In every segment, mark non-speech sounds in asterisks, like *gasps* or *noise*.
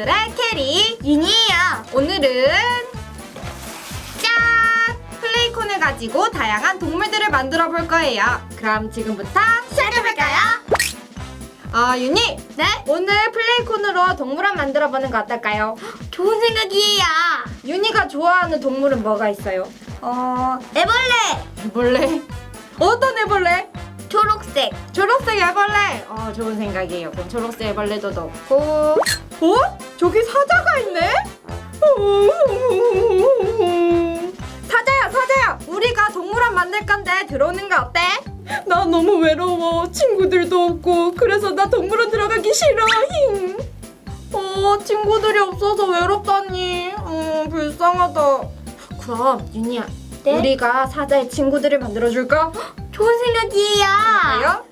친구들의 캐리 윤이에요. 오늘은 짠! 플레이콘을 가지고 다양한 동물들을 만들어 볼 거예요. 그럼 지금부터 시작해볼까요? 아, 윤이! 네? 오늘 플레이콘으로 동물원 만들어 보는 거 어떨까요? *gasps* 좋은 생각이에요. 윤이가 좋아하는 동물은 뭐가 있어요? 어, 애벌레. 애벌레? 어떤 애벌레? 초록색. 초록색 애벌레. 어, 좋은 생각이에요. 그럼 초록색 애벌레도 넣고. 어? 저기 사자가 있네? 사자야, 사자야. 우리가 동물원 만들 건데 들어오는 거 어때? 나 너무 외로워. 친구들도 없고. 그래서 나 동물원 들어가기 싫어. 힝. 어, 친구들이 없어서 외롭다니. 어, 불쌍하다. 그럼 윤이야. 네? 우리가 사자의 친구들을 만들어 줄까? 좋은 생각이에요. 그래요?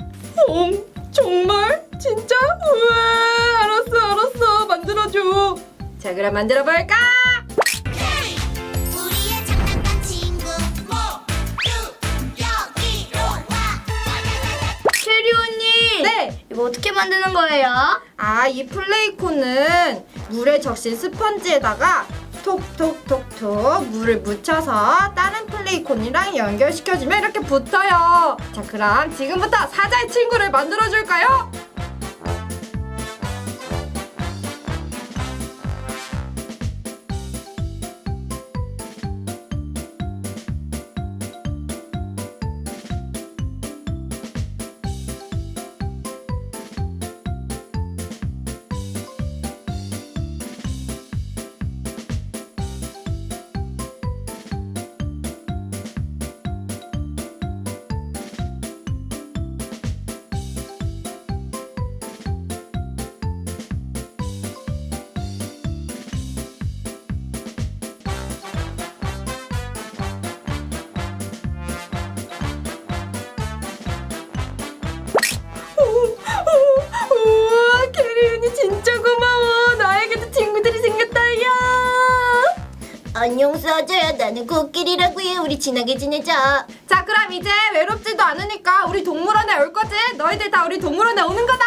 어, 정말? 진짜? 우와, 알았어, 알았어. 만들어줘. 자, 그럼 만들어 볼까? 우리의 장난감 친구 모두 여기로 와 체리 언니. 네. 이거 어떻게 만드는 거예요? 아, 이 플레이콘은 물에 적신 스펀지에다가 톡톡톡톡 물을 묻혀서 다른 플레이콘이랑 연결시켜주면 이렇게 붙어요. 자, 그럼 지금부터 사자의 친구를 만들어 줄까요? 안녕 사자야. 나는 코끼리라고 해. 우리 친하게 지내자. 자, 그럼 이제 외롭지도 않으니까 우리 동물원에 올 거지? 너희들 다 우리 동물원에 오는 거다.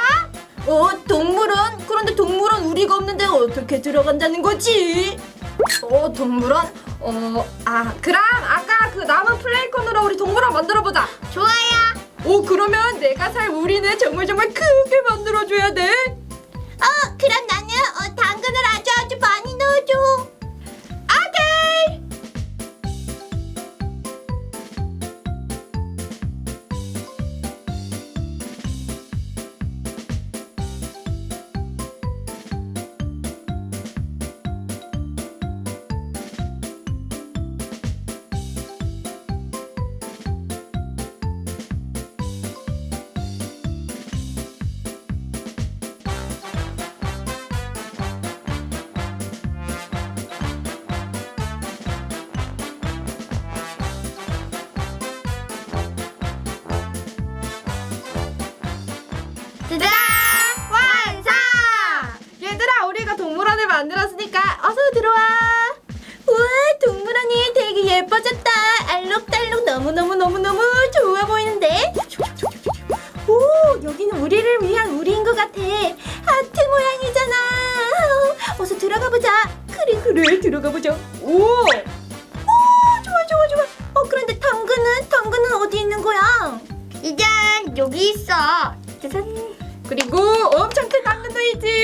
어, 동물원? 그런데 동물원 우리가 없는데 어떻게 들어간다는 거지? 어, 동물원? 어, 아, 그럼 아까 그 남은 플레이콘으로 우리 동물원 만들어 보자. 좋아요. 오, 그러면 내가 살 우리는 정말 정말 크게 만들어 줘야 돼. 어, 그럼 나는 어, 당근을 아주 아주 많이 넣어줘. 예뻐졌다. 알록달록 너무너무너무너무 좋아 보이는데? 오, 여기는 우리를 위한 우리인 것 같아. 하트 모양이잖아. 어서 들어가 보자. 그래, 그래, 들어가 보자. 오! 오, 좋아, 좋아, 좋아. 어, 그런데 당근은? 당근은 어디 있는 거야? 이젠 여기 있어. 짜잔. 그리고 엄청 큰 당근도 있지.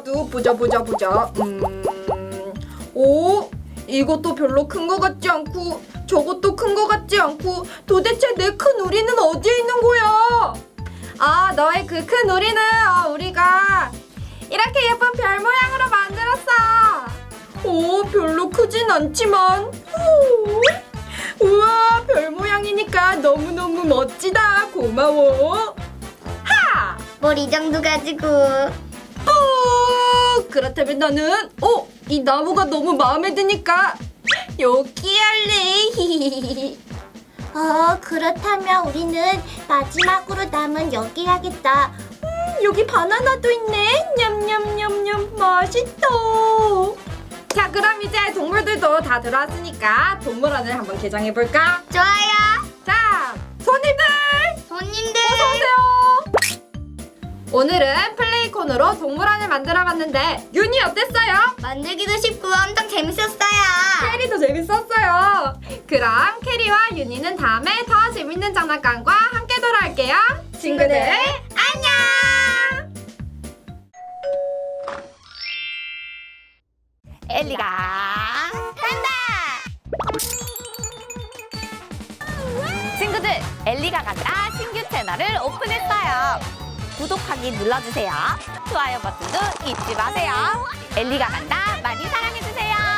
나도 보자 보자 보자. 음, 오, 이것도 별로 큰거 같지 않고 저것도 큰거 같지 않고 도대체 내 큰 우리는 어디에 있는 거야? 아, 너의 그 큰 우리는 어, 우리가 이렇게 예쁜 별 모양으로 만들었어. 오, 별로 크진 않지만. 오, 우와, 별 모양이니까 너무너무 멋지다. 고마워. 하! 뭘 이 정도 가지고. 어, 그렇다면 나는 어, 이 나무가 너무 마음에 드니까 여기 할래. *laughs* 어, 그렇다면 우리는 마지막으로 남은 여기 하겠다. 음, 여기 바나나도 있네. 냠냠냠냠 맛있다. 자, 그럼 이제 동물들도 다 들어왔으니까 동물원을 한번 개장해 볼까? 좋아요. 자, 손님들 손님들 어서 오세요. 오늘은 플레이콘으로 동물원을 만들어 봤는데 윤이 어땠어요? 만들기도 쉽고 엄청 재밌었어요. 캐리도 재밌었어요. 그럼 캐리와 윤이는 다음에 더 재밌는 장난감과 함께 돌아올게요. 친구들 안녕. 엘리가 간다. 친구들, 엘리가 간다 신규 채널을 오픈했어요. 구독하기 눌러주세요. 좋아요 버튼도 잊지 마세요. 엘리가 간다 많이 사랑해주세요.